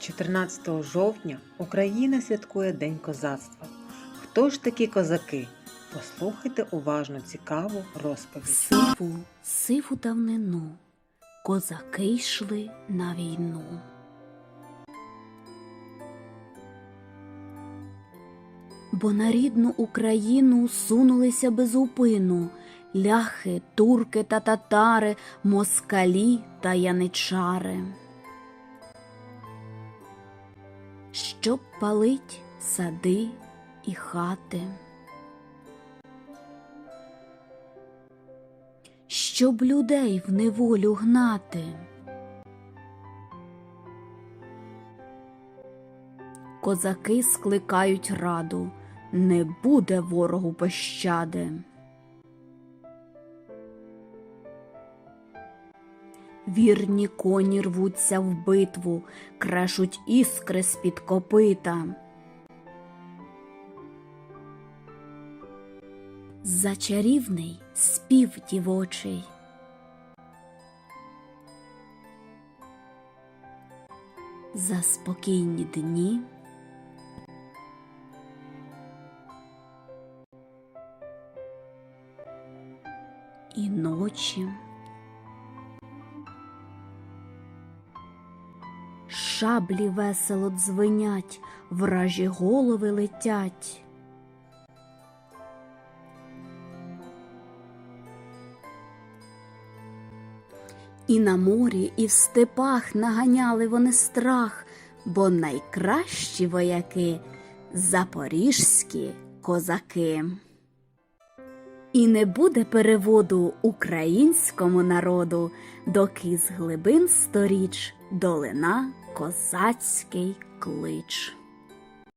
14 жовтня Україна святкує День козацтва. Хто ж такі козаки? Послухайте уважно цікаву розповідь. Сиву, сиву давнину козаки йшли на війну. Бо на рідну Україну сунулися без упину ляхи, турки та татари, москалі та яничари. Щоб палить сади і хати. щоб людей в неволю гнати. Козаки скликають раду, не буде ворогу пощади. Вірні коні рвуться в битву, крешуть іскри з-під копита. За чарівний спів дівочий. За спокійні дні. І ночі. Шаблі весело дзвенять, вражі голови летять. І на морі, і в степах наганяли вони страх, бо найкращі вояки запоріжські козаки. І не буде переводу українському народу, доки з глибин сторіч долина козацький клич.